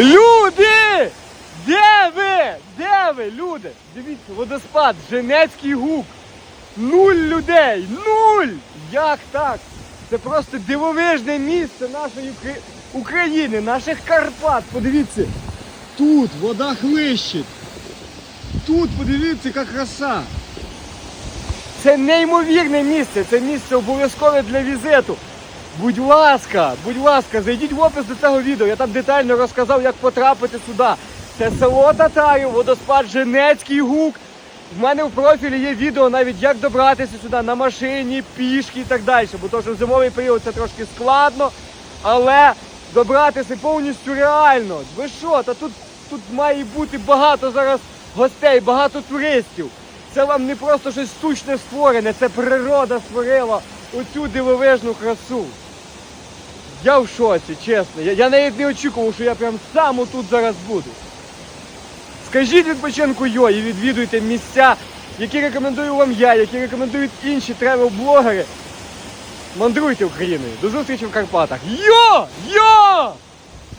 Люди! Де ви? Де ви, люди? Дивіться, водоспад, Женецький гук. Нуль людей! Нуль! Як так? Це просто дивовижне місце нашої Укра- України, наших Карпат. Подивіться. Тут вода хлищить. Тут подивіться, яка краса. Це неймовірне місце, це місце обов'язкове для візиту. Будь ласка, будь ласка, зайдіть в опис до цього відео. Я там детально розказав, як потрапити сюди. Це село Татарів, водоспад Женецький гук. В мене в профілі є відео навіть як добратися сюди на машині, пішки і так далі. Бо то, що в зимовий період це трошки складно, але добратися повністю реально. Ви що? Та тут, тут має бути багато зараз гостей, багато туристів. Це вам не просто щось штучне створене, це природа створила оцю дивовижну красу. Я в шоці, чесно. Я, я навіть не очікував, що я прям сам отут зараз буду. Скажіть відпочинку йо і відвідуйте місця, які рекомендую вам я, які рекомендують інші тревел-блогери. Мандруйте Україною. До зустрічі в Карпатах. Йо! Йо!